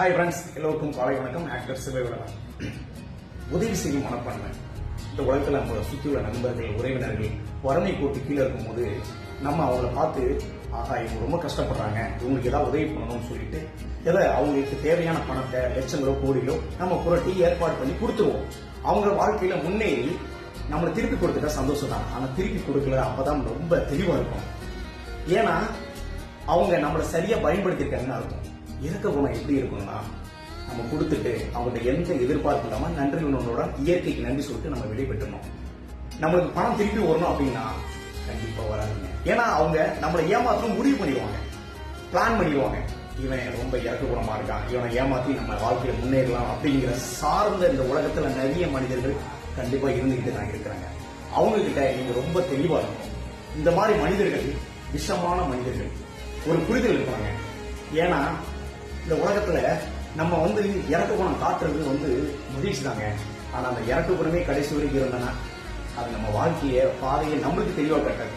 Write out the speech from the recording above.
Hi friends எல்லோருக்கும் காலை வணக்கம். ஆக்டர் சிவவிழவன் உதவி செய்யும் மனப்பான்மை. இந்த உலகத்தில் நம்ம சுற்றி உள்ள நண்பர்கள் உறவினர்கள் வறுமை கோட்டு கீழே இருக்கும்போது நம்ம அவங்கள பார்த்து ஆகா இவங்க ரொம்ப கஷ்டப்படுறாங்க. இவங்களுக்கு ஏதாவது உதவி பண்ணணும்னு சொல்லிட்டு எதை அவங்களுக்கு தேவையான பணத்தை லட்சங்களோ கோடிகளோ நம்ம புரட்டி ஏற்பாடு பண்ணி கொடுத்துருவோம். அவங்க வாழ்க்கையில முன்னேறி நம்மளை திருப்பி கொடுத்துட்டா சந்தோஷம் தான். ஆனால் திருப்பி கொடுக்கல அப்பதான் ரொம்ப தெளிவாக இருக்கும். ஏன்னா அவங்க நம்மளை சரியா பயன்படுத்திருக்காங்கன்னு அர்த்தம். இறக்க குணம் எப்படி இருக்கணும்னா நம்ம கொடுத்துட்டு அவங்கள்ட்ட எந்த எதிர்பார்ப்பு இல்லாம நன்றி உணர்வோட இயற்கைக்கு நன்றி சொல்லிட்டு நம்ம விடைபெற்றணும் நம்மளுக்கு பணம் திருப்பி வரணும் அப்படின்னா கண்டிப்பா வராதுங்க. ஏன்னா அவங்க நம்மளை ஏமாத்தணும் முடிவு பண்ணிடுவாங்க. பிளான் பண்ணிடுவாங்க. இவன் ரொம்ப இறக்க குணமா இருக்கான். இவனை ஏமாத்தி நம்ம வாழ்க்கையில முன்னேறலாம் அப்படிங்கிற சார்ந்த இந்த உலகத்துல நிறைய மனிதர்கள் கண்டிப்பா இருந்துகிட்டு தான் இருக்கிறாங்க. அவங்க கிட்ட நீங்க ரொம்ப தெளிவா இருக்கும் இந்த மாதிரி மனிதர்கள் விஷமான மனிதர்கள். ஒரு புரிதல் இருப்பாங்க ஏன்னா இந்த உலகத்துல நம்ம வந்து இறக்க குணம் காட்டுறது வந்து மகிழ்ச்சி தாங்க. ஆனா அந்த இறக்க குணமே கடைசி வரைக்கும் இருந்தனா அது நம்ம வாழ்க்கைய பாதையை நம்மளுக்கு தெளிவா கட்டாது.